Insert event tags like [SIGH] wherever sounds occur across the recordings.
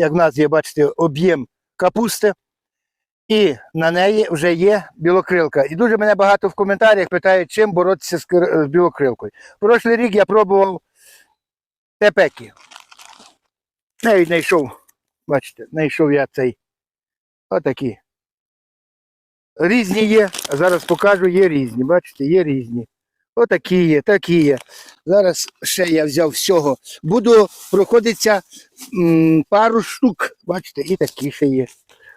як в нас є, бачите, об'єм капусти. І на неї вже є білокрилка. І дуже мене багато в коментарях питають, чим боротися з, білокрилкою. Прошлий рік я пробував тепеки. Навіть знайшов, бачите, знайшов я цей. Отакі. Різні є, зараз покажу, є різні. Бачите, є різні. Отакі є, такі є. Зараз ще я взяв всього. Буду проходитися м, пару штук. Бачите, і такі ще є.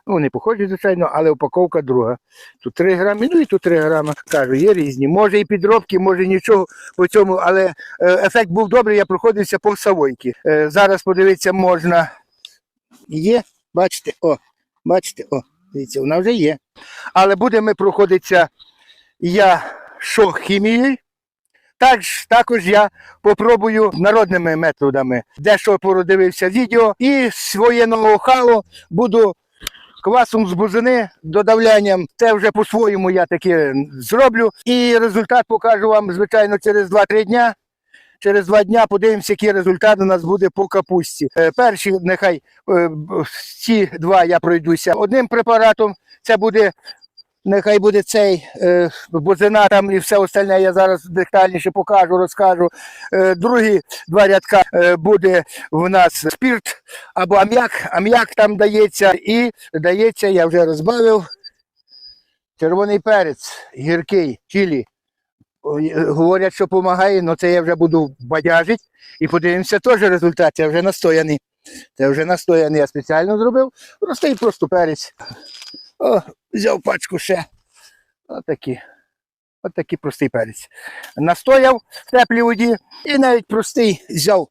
Ну, вони похожі, звичайно, але упаковка друга. Тут 3 грами, ну і тут 3 грами. Кажу, є різні. Може і підробки, може нічого по цьому, але е, ефект був добрий, я проходився по савойки. Е, зараз подивитися можна. Є, бачите, о, бачите, о, дивіться, вона вже є. Але будемо проходитися я що хімією. Також, також я попробую народними методами. Дещо породивився відео і своє ноу-хау буду квасом з бузини, додавлянням. Це вже по-своєму я таке зроблю. І результат покажу вам, звичайно, через 2-3 дня. Через два дня подивимося, який результат у нас буде по капусті. Е, перші, нехай е, ці два я пройдуся одним препаратом. Це буде, нехай буде цей е, бузина там і все остальне. Я зараз детальніше покажу, розкажу. Е, другі два рядка е, буде в нас спірт або ам'як. Ам'як там дається і дається, я вже розбавив. Червоний перець, гіркий, чилі. Е, Говорять, що допомагає, але це я вже буду бадяжити і подивимося теж результат. Це вже настояний. Це вже настояний, я спеціально зробив. Простий просто перець. О, взяв пачку ще. Отакі. Отакий простий перець. Настояв в теплій воді і навіть простий взяв.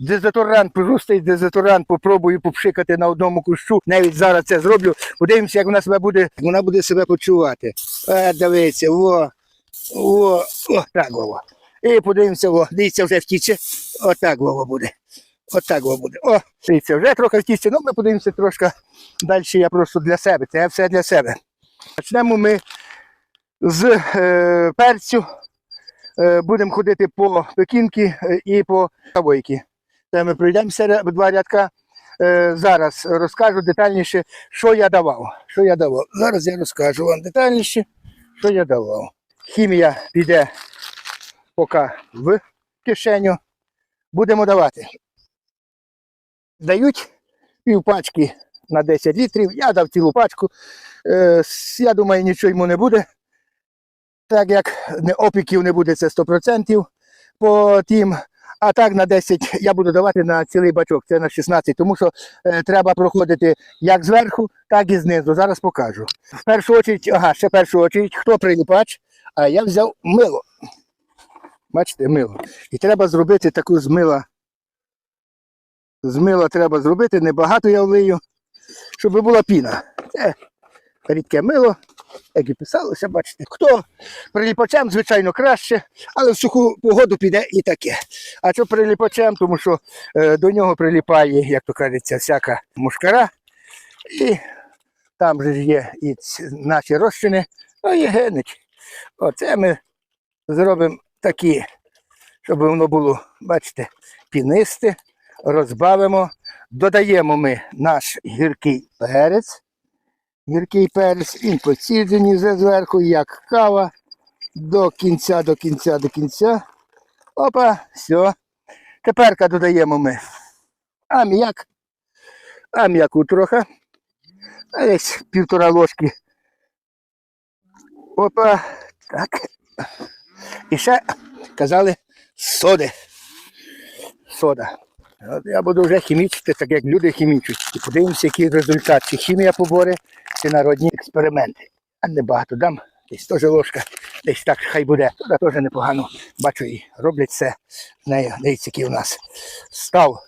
Дезодорант, простий дезодорант, попробую попшикати на одному кущу. Навіть зараз це зроблю. Подивимося, як вона себе буде, вона буде себе почувати. Е, дивіться, во, о, о, так Вова. І подивимося, о, дивіться, вже втіче. Отак Вова буде. Отак Вова буде. О, дивіться, вже трохи втіче. Ну, ми подивимося трошки далі. Я просто для себе. Це все для себе. Почнемо ми з е, перцю. Е, будемо ходити по пекінки е, і по савойки. Це ми пройдемося два рядка. Е, зараз розкажу детальніше, що я давав. Що я давав. Зараз я розкажу вам детальніше, що я давав. Хімія піде поки в кишеню. Будемо давати. Дають пів пачки на 10 літрів. Я дав цілу пачку. Е, я думаю, нічого йому не буде. Так як опіків не буде, це 100% по тим. А так на 10 я буду давати на цілий бачок, це на 16, тому що е, треба проходити як зверху, так і знизу. Зараз покажу. В першу чергу, ага, ще в першу чергу, хто приліпач, а я взяв мило. Бачите, мило. І треба зробити таку з мила. З мила треба зробити, небагато я влию, щоб була піна. Це рідке мило, як і писалося, бачите. Хто приліпачем, звичайно, краще, але в суху погоду піде і таке. А що приліпачем, тому що е, до нього приліпає, як то кажеться, всяка мушкара. І там же є і наші розчини, ну і генич. Оце ми зробимо такі, щоб воно було, бачите, пінисте, розбавимо. Додаємо ми наш гіркий перець. Гіркий перець, він поціджений зверху, як кава. До кінця, до кінця, до кінця. Опа, все. Тепер додаємо ми аміак. Аміаку трохи. А Десь півтора ложки. Опа. Так. І ще казали соди. Сода. От я буду вже хімічити, так як люди хімічать. І подивимося, який результат. Чи хімія побори, чи народні експерименти. А не багато дам. Десь теж ложка, десь так хай буде. Туди теж непогано. Бачу і роблять все з нею. Дивіться, який у нас став.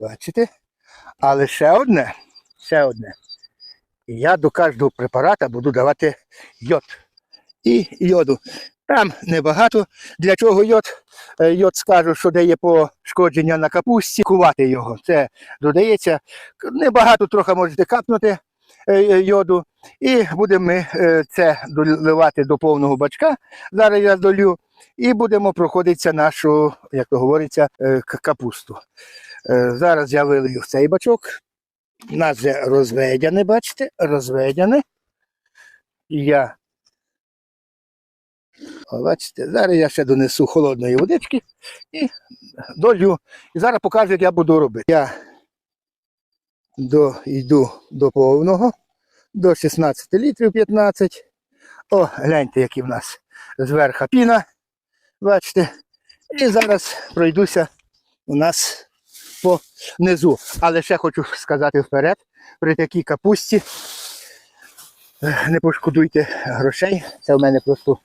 Бачите? Але ще одне, ще одне. Я до кожного препарата буду давати йод. І йоду. Там небагато. Для чого йод? Е, Йод скажу, що дає пошкодження на капусті, кувати його. Це додається. Небагато трохи можете капнути. е, е, йоду. І будемо ми це доливати до повного бачка. Зараз я долю. І будемо проходитися нашу, як то говориться, капусту. Зараз я вилию в цей бачок. У нас вже розведене, бачите, розведене. Я. О, бачите, зараз я ще донесу холодної водички і долю. І зараз покажу, як я буду робити. Я до, йду до повного, до 16 літрів 15. О, гляньте, які в нас зверху піна. Бачите. І зараз пройдуся у нас по низу. Але ще хочу сказати вперед, при такій капусті не пошкодуйте грошей. Це в мене просто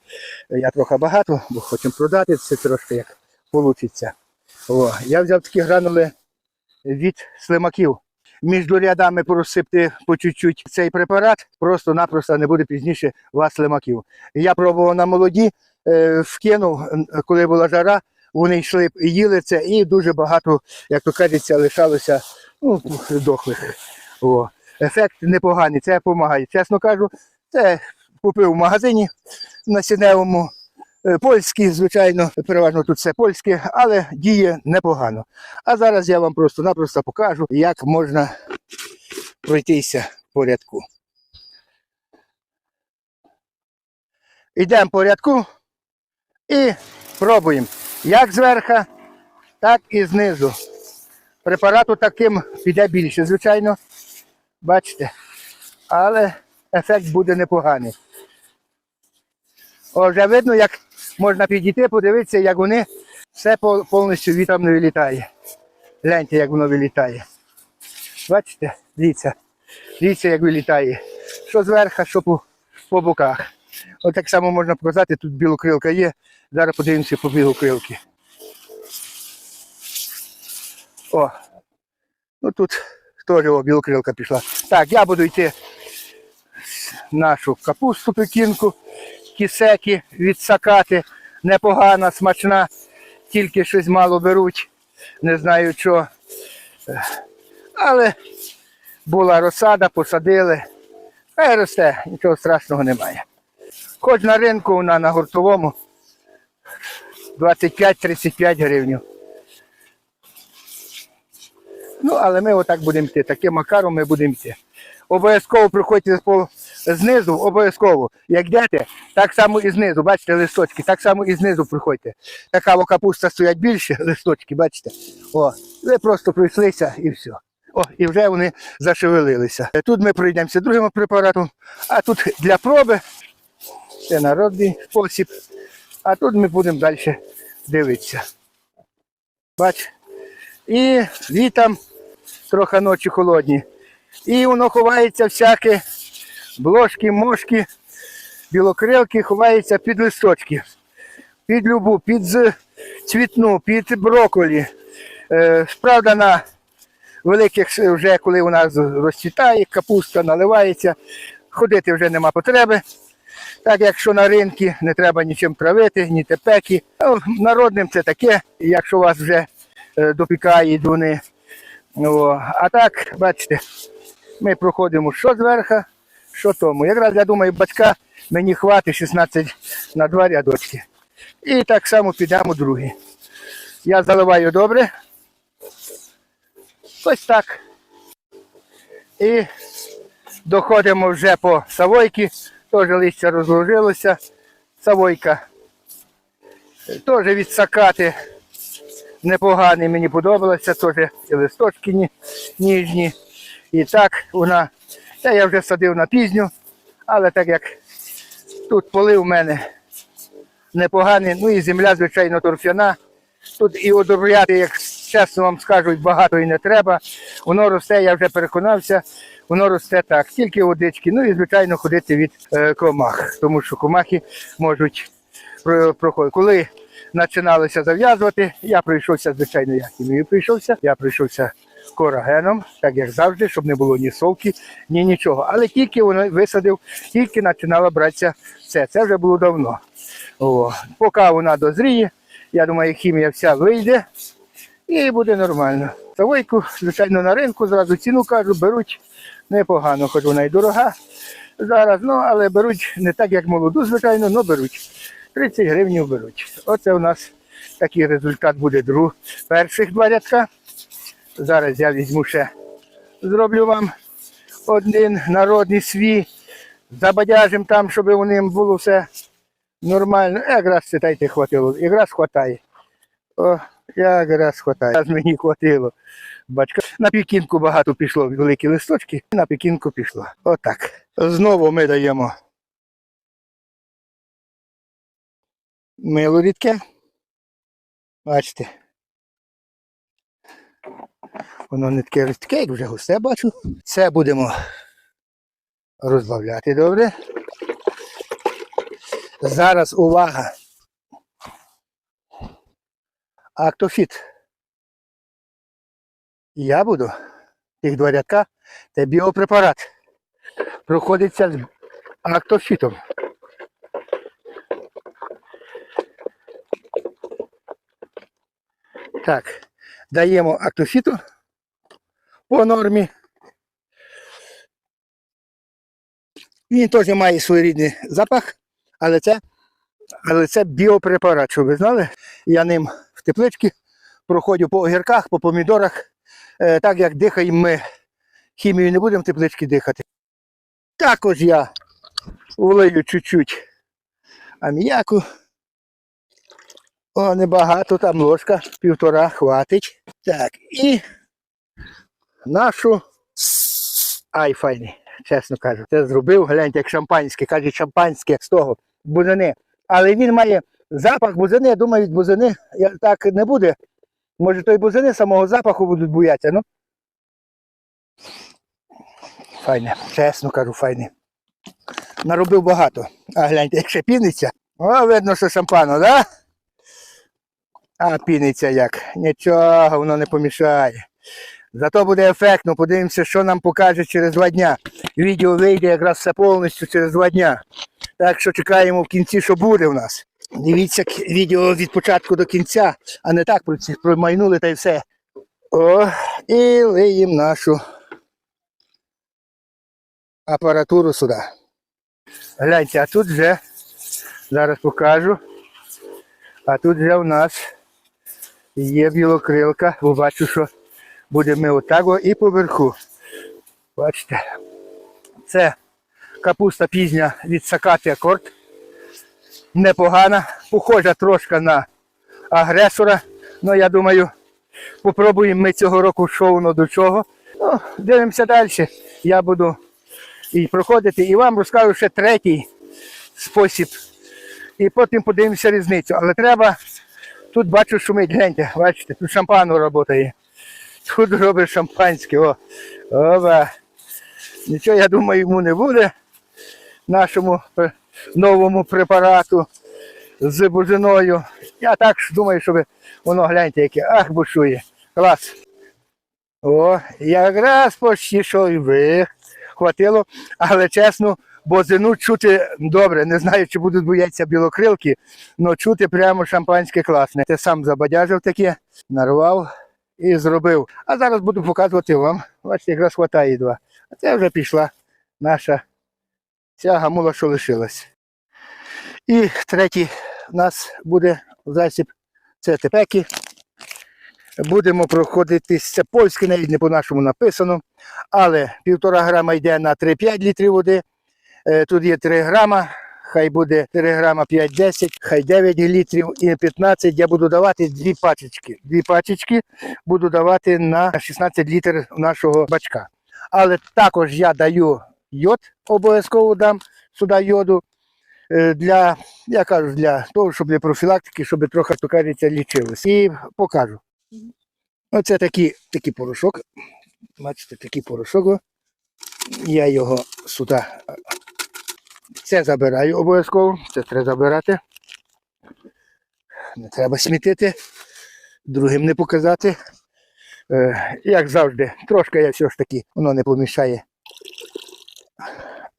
е, я трохи багато, бо хочемо продати це трошки як вийде. О, я взяв такі гранули від слимаків. Між рядами просипти по чуть-чуть цей препарат, просто-напросто не буде пізніше у вас слимаків. Я пробував на молоді, е, вкинув, коли була жара, вони йшли їли це, і дуже багато, як то кажеться, лишалося ну, дохлих. О. Ефект непоганий, це допомагає. Чесно кажу, це купив в магазині на сіневому. Е, Польські, звичайно, переважно тут все польське, але діє непогано. А зараз я вам просто-напросто покажу, як можна пройтися по рядку. Йдемо по рядку і пробуємо як зверху, так і знизу. Препарату таким піде більше, звичайно. Бачите? Але ефект буде непоганий. О, вже видно, як можна підійти, подивитися, як вони все повністю вітром не вилітає. Гляньте, як воно вилітає. Бачите? Дивіться. Дивіться, як вилітає. Що зверху, що по, по боках. От так само можна показати, тут білокрилка є. Зараз подивимося по білокрилки. О. Ну тут о, білокрилка пішла. Так, я буду йти нашу капусту пекінку, кисеки відсакати. Непогана, смачна, тільки щось мало беруть. Не знаю що. Е, Але була розсада, посадили. Хай росте, нічого страшного немає. Хоч на ринку вона на гуртовому 25-35 гривень. Ну, але ми отак будемо йти. Таким макаром ми будемо йти. Обов'язково приходьте знизу, обов'язково. Як йдете, так само і знизу. Бачите, листочки, так само і знизу приходьте. Така о, капуста стоять більше, [LAUGHS] листочки, бачите. О, ви просто пройшлися і все. О, і вже вони зашевелилися. Тут ми пройдемося другим препаратом, а тут для проби це народний спосіб. А тут ми будемо далі дивитися. Бач. І літом трохи ночі холодні. І воно ховається всяке блошки, мошки, білокрилки ховаються під листочки, під любу, під цвітну, під броколі. Е, Правда, на великих вже коли у нас розцвітає, капуста наливається, ходити вже нема потреби. Так якщо на ринку не треба нічим травити, ні тепеки. Ну, Народним це таке, якщо вас вже е, допікають О, а так, бачите, ми проходимо що зверху, що тому. Якраз я думаю, батька мені хватить 16 на два рядочки. І так само підемо другий. Я заливаю добре. Ось так. І доходимо вже по савойки. Теж листя розложилося. Савойка. Теж відсакати непоганий, мені подобалося, теж і листочки ні- ніжні. І так вона, та я вже садив на пізню, але так як тут поли в мене непогані, ну і земля, звичайно, торфяна. Тут і одобряти, як чесно вам скажу, багато і не треба. Воно росте, я вже переконався, воно росте так, тільки водички. Ну і, звичайно, ходити від е, комах, тому що комахи можуть проходити. Коли починалося зав'язувати, я прийшовся, звичайно, я хімію прийшовся, я прийшовся корагеном, так як завжди, щоб не було ні совки, ні нічого. Але тільки воно висадив, тільки починала братися все. Це вже було давно. О, поки вона дозріє, я думаю, хімія вся вийде і буде нормально. мостовойку, звичайно, на ринку, зразу ціну кажу, беруть непогано, хоч вона і дорога зараз, ну, але беруть не так, як молоду, звичайно, але беруть. 30 гривень беруть. Оце у нас такий результат буде друг перших два рядка. Зараз я візьму ще, зроблю вам один народний свій, забадяжим там, щоб у ним було все нормально. Якраз читайте, хватило. Якраз хватає. О, якраз хватає. Якраз мені хватило. Бачка. На пікінку багато пішло, великі листочки, на пікінку пішло. Отак. Знову ми даємо мило рідке. Бачите. Воно не таке рідке, як вже густе бачу. Це будемо розбавляти добре. Зараз увага. Актофіт. Я буду тих два рядка, це біопрепарат. Проходиться з актофітом. Так, даємо актофіту по нормі. Він теж має своєрідний запах, але це, але це біопрепарат, щоб ви знали. Я ним в тепличці проходжу по огірках, по помідорах. Е, так як дихаємо ми хімію не будемо в тепличці дихати. Також я влию чуть-чуть аміяку. О, небагато, там ложка, півтора хватить. Так, і нашу ай чесно кажу. Це зробив, гляньте, як шампанське, каже шампанське з того, бузини. Але він має запах бузини, я думаю, від бузини так не буде. Може, той бузини самого запаху будуть боятися, ну. Файне, чесно кажу, файне. Наробив багато. А гляньте, як ще піниться. О, видно, що шампано, да? А піниться як. Нічого, воно не помішає. Зато буде ефектно. Подивимося, що нам покаже через два дня. Відео вийде якраз все повністю через два дня. Так що чекаємо в кінці, що буде в нас. Дивіться відео від початку до кінця, а не так промайнули та й все. О, і лиємо нашу апаратуру сюди. Гляньте, а тут вже, зараз покажу. А тут вже у нас є білокрилка, бо бачу, що буде ми отак і поверху. Бачите, це капуста пізня від Сакати Акорд. Непогана, похожа трошки на агресора. Ну, я думаю, попробуємо ми цього року, що до чого. Ну, дивимося далі. Я буду і проходити, і вам розкажу ще третій спосіб. І потім подивимося різницю. Але треба, тут бачу, шумить, гляньте, бачите, тут шампану працює. Тут робить шампанське. О. Оба. Нічого, я думаю, йому не буде. Нашому новому препарату з бузиною. Я так думаю, щоб воно гляньте, яке. Ах, бушує. Клас. О, якраз почти що і ви. Хватило, але чесно, бозину чути добре. Не знаю, чи будуть боятися білокрилки, але чути прямо шампанське класне. Те сам забадяжив таке, нарвав і зробив. А зараз буду показувати вам. Бачите, якраз хватає два. А це вже пішла наша ця гамула, що лишилась. І третій у нас буде засіб це тепеки. Будемо проходити це польське, навіть не по-нашому написано, але півтора грама йде на 3-5 літрів води. Е, Тут є 3 грама, хай буде 3 грама 5-10, хай 9 літрів і 15. Я буду давати дві пачечки. Дві пачечки буду давати на 16 літрів нашого бачка. Але також я даю йод, обов'язково дам сюди йоду. е, Для, я кажу, для того, щоб для профілактики, щоб трохи, то кажеться, лічилось. І покажу. Оце такий, такий порошок. Бачите, такий порошок. Я його сюди. Це забираю обов'язково. Це треба забирати. Не треба смітити. Другим не показати. Е, як завжди, трошки я все ж таки, воно не помішає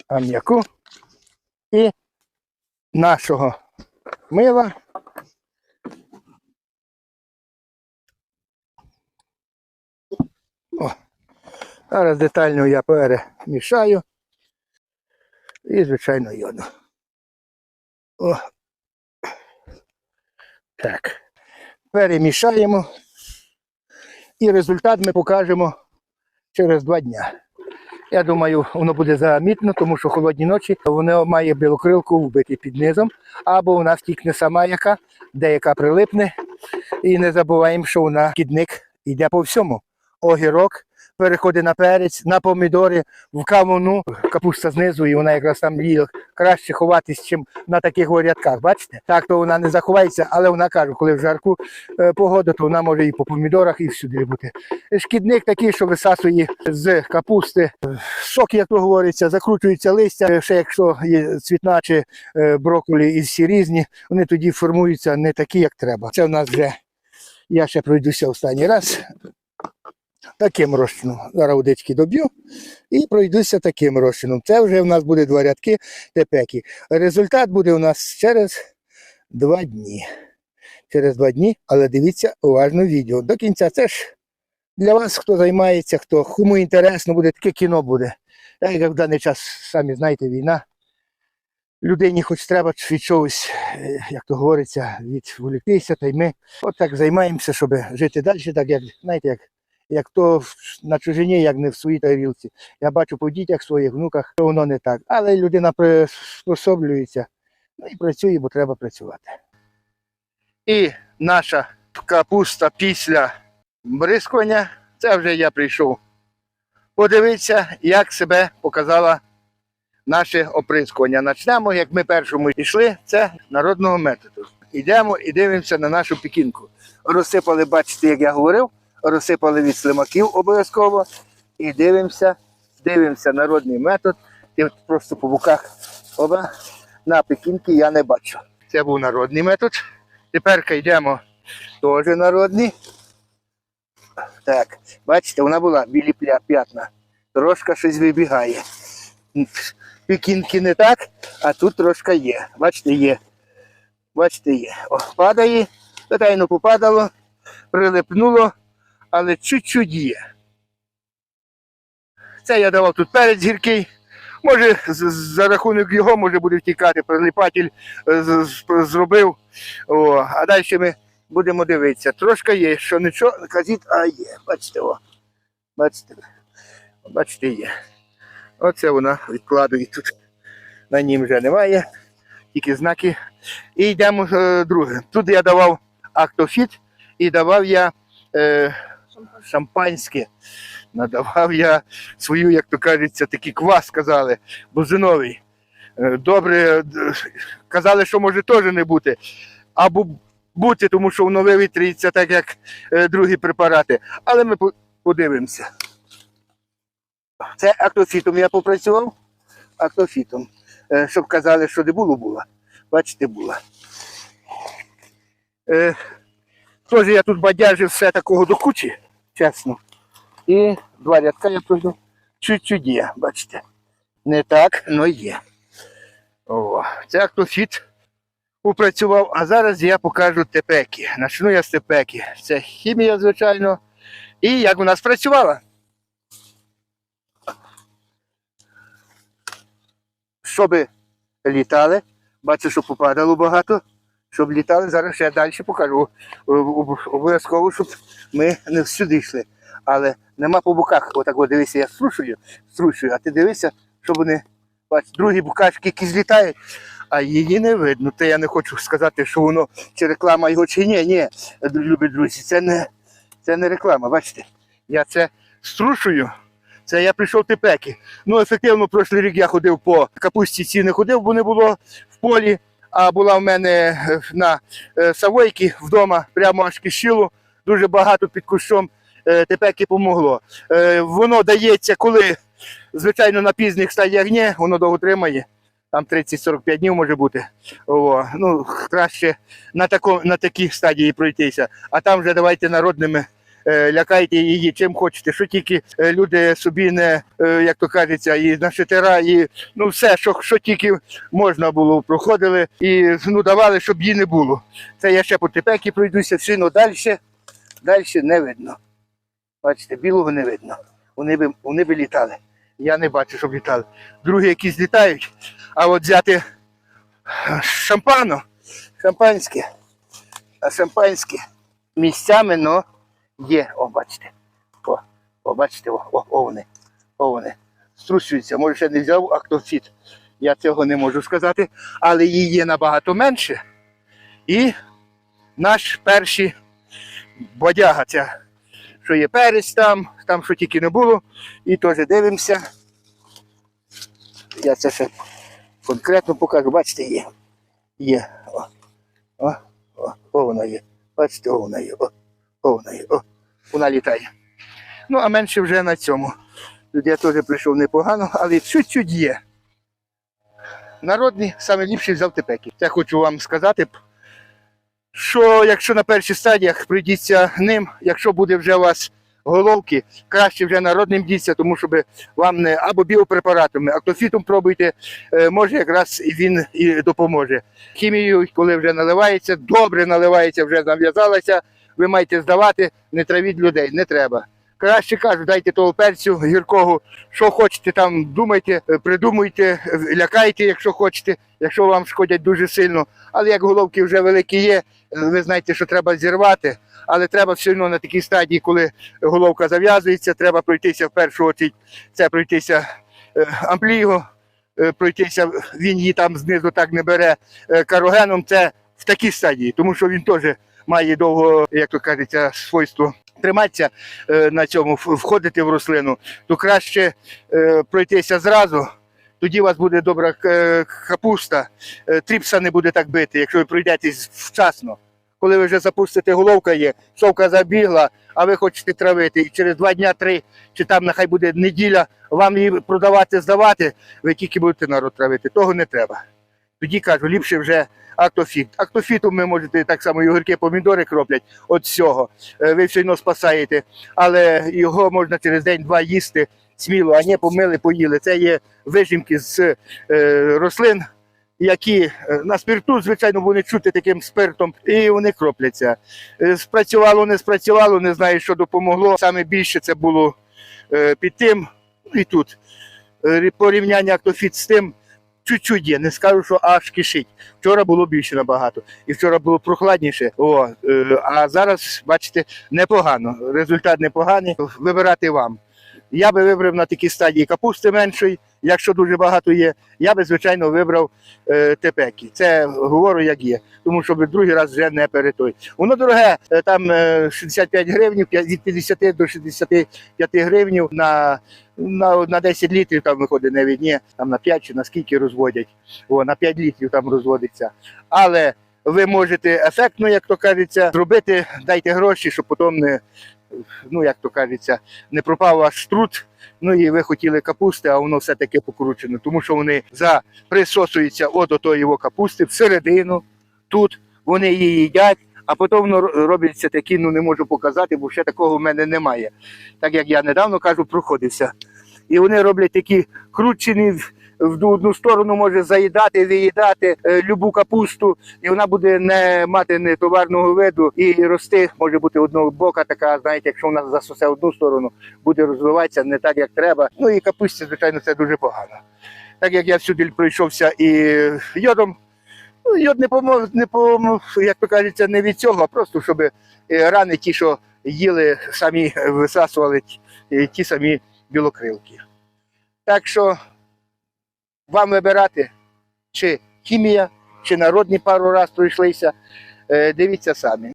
ам'яку. І нашого мила. Зараз детально я перемішаю. І, звичайно, йоду. О. Так. Перемішаємо. І результат ми покажемо через два дня. Я думаю, воно буде замітно, тому що холодні ночі воно має білокрилку вбити під низом, або вона втікне сама яка, деяка прилипне. І не забуваємо, що вона кідник йде по всьому. Огірок переходить на перець, на помідори, в кавуну, капуста знизу, і вона якраз там її краще ховатись, чим на таких рядках. Бачите? Так то вона не заховається, але вона каже, коли в жарку е, погоду, то вона може і по помідорах, і всюди бути. Шкідник такий, що висасує з капусти сок, як то говориться, закручується листя. Е, Ще якщо є цвітна чи е, брокколі і всі різні, вони тоді формуються не такі, як треба. Це в нас вже я ще пройдуся останній раз. Таким розчином. Зараз водички доб'ю і пройдуся таким розчином. Це вже в нас буде два рядки тепеки. Результат буде у нас через два дні. Через два дні, але дивіться уважно відео. До кінця це ж для вас, хто займається, хто кому інтересно буде, таке кіно буде. Так як в даний час, самі знаєте, війна. Людині хоч треба від чогось, е, як то говориться, відволіктися, та й ми от так займаємося, щоб жити далі, так як, знаєте, як, як то на чужині, як не в своїй тарілці. Я бачу по дітях своїх внуках, що воно не так. Але людина приспособлюється ну, і працює, бо треба працювати. І наша капуста після бризкування, це вже я прийшов. Подивитися, як себе показала наше оприскування. Начнемо, як ми першому йшли, це народного методу. Йдемо і дивимося на нашу пікінку. Розсипали, бачите, як я говорив, розсипали від слимаків обов'язково. І дивимося, дивимося народний метод. І от просто по боках оба на пекінки я не бачу. Це був народний метод. Тепер йдемо теж народний. Так, бачите, вона була білі п'ятна. Трошки щось вибігає. Пекінки не так, а тут трошки є. Бачите, є. Бачите, є. О, падає, питайно попадало, прилипнуло, але чуть-чуть є. Це я давав тут перець гіркий. Може, за рахунок його може буде втікати, прилипатель е, зробив. О, а далі ми будемо дивитися. Трошки є, що нічого, кажіть, а є. Бачите, о. Бачите, бачите, є. Оце вона відкладує тут. На нім вже немає, тільки знаки. І йдемо е, друге. Тут я давав актофіт і давав я е, шампанське. Надавав я свою, як то кажеться, такий квас сказали, бузиновий. Е, Добре, казали, що може теж не бути. Або бути, тому що воно вивітрюється так, як е, другі препарати. Але ми подивимося. Це актофітом я попрацював. Актофітом. Е, Щоб казали, що не було, було. Бачите, було. Е, Теж я тут бадяжив все такого до кучі, чесно. І два рядка я пройду. Чуть-чуть є, бачите. Не так, але є. О, це актофіт попрацював, а зараз я покажу тепеки. Начну я з тепеки. Це хімія, звичайно. І як вона спрацювала. Щоб літали, бачу, що попадало багато. Щоб літали, зараз ще далі покажу. Об- Обов'язково, щоб ми не всюди йшли. Але нема по боках. Отак, от дивися, я струшую, струшую, а ти дивися, щоб вони, бач, другі букашки які злітають, а її не видно. Та я не хочу сказати, що воно чи реклама його, чи ні. Ні, любі друзі, це не, це не реклама. Бачите, я це струшую. Це я прийшов тепеки. Ну, ефективно, прошлий рік я ходив по капусті ці не ходив, бо не було в полі. А була в мене е, на е, Савойки вдома, прямо аж кишіло, дуже багато під кущом е, тепеки помогло. Воно дається, коли, звичайно, на пізніх стадіях ні, воно довго тримає. Там 30-45 днів може бути. О, ну, краще на, тако, на такій стадії пройтися. А там вже давайте народними лякайте її чим хочете, що тільки е, люди собі не, е, як то кажеться, і на шатира, і ну все, що, що тільки можна було, проходили і ну, давали, щоб її не було. Це я ще по тепекі пройдуся, сину далі, далі не видно. Бачите, білого не видно. вони би, вони би літали. Я не бачу, щоб літали. Другі якісь літають, а от взяти е, шампано, шампанське, а шампанське місцями, но є, о, бачите. О, о бачите, о, о, о вони, о вони. Струсюються. Може, ще не взяв актофіт. Я цього не можу сказати, але її є набагато менше. І наш перший бодяга, ця, що є перець там, там що тільки не було. І теж дивимося. Я це ще конкретно покажу. Бачите, є. Є. О, о, о, о вона є. Бачите, о вона є. О, о вона є. О, вона літає. Ну, а менше вже на цьому. Тут я теж прийшов непогано, але чуть-чуть є. Народний саме ліпший взяв тепеки. Це хочу вам сказати, що якщо на перших стадіях прийдіться ним, якщо буде вже у вас головки, краще вже народним діться, тому щоб вам не або біопрепаратами, актофітом пробуйте, е, може якраз він і допоможе. Хімією, коли вже наливається, добре наливається, вже нав'язалася, ви маєте здавати, не травіть людей, не треба. Краще кажу, дайте того перцю гіркого, що хочете там, думайте, е, придумуйте, е, лякайте, якщо хочете, якщо вам шкодять дуже сильно. Але як головки вже великі є, е, ви знаєте, що треба зірвати. Але треба все одно на такій стадії, коли головка зав'язується, треба пройтися в першу це пройтися ампліго, пройтися, він її там знизу так не бере карогеном. Це в такій стадії, тому що він теж має довго, як то кажеться, свойство триматися е, на цьому, входити в рослину, то краще е, пройтися зразу. Тоді у вас буде добра е, капуста, тріпса не буде так бити, якщо ви пройдетесь вчасно. Коли ви вже запустите, головка є, совка забігла, а ви хочете травити, і через два дня, три, чи там нехай буде неділя, вам її продавати, здавати, ви тільки будете народ травити. Того не треба. Тоді кажу, ліпше вже актофіт. Актофітом ви можете так само огірки, помідори кроплять от всього. Е, Ви все одно спасаєте, але його можна через день-два їсти сміло, а не помили, поїли. Це є вижимки з е, рослин, які е, на спирту, звичайно, вони чути таким спиртом, і вони кропляться. Е, Спрацювало, не спрацювало, не знаю, що допомогло. Саме більше це було під тим і тут. Порівняння актофіт з тим. Чуть-чуть є, не скажу, що аж кишить. Вчора було більше набагато, і вчора було прохладніше. О, е, а зараз, бачите, непогано. Результат непоганий. Вибирати вам. Я би вибрав на такій стадії капусти меншої, якщо дуже багато є. Я би, звичайно, вибрав е, тепеки. Це говорю, як є. Тому що другий раз вже не перетой. Воно дороге, е, там е, 65 гривень, від 50 до 65 гривень на, на, на 10 літрів там виходить не від ні, там на 5 чи на скільки розводять. О, на 5 літрів там розводиться. Але ви можете ефектно, як то кажеться, зробити, дайте гроші, щоб потім не, ну як то кажеться, не пропав ваш труд. Ну і ви хотіли капусти, а воно все таки покручено, тому що вони за присосуються от до його капусти всередину, тут вони її їдять, а потім воно ро- робиться такі, ну не можу показати, бо ще такого в мене немає. Так як я недавно кажу, проходився. І вони роблять такі кручені в одну сторону може заїдати, виїдати е, любу капусту, і вона буде не мати не товарного виду і рости, може бути одного бока, така, знаєте, якщо вона засосе одну сторону, буде розвиватися не так, як треба. Ну і капусті, звичайно, це дуже погано. Так як я всюди пройшовся і йодом, ну, йод не помог, не помог, як то кажеться, не від цього, а просто щоб е, рани ті, що їли, самі висасували ті- ті самі білокрилки. Так що вам вибирати, чи хімія, чи народні пару раз пройшлися. Е, Дивіться самі.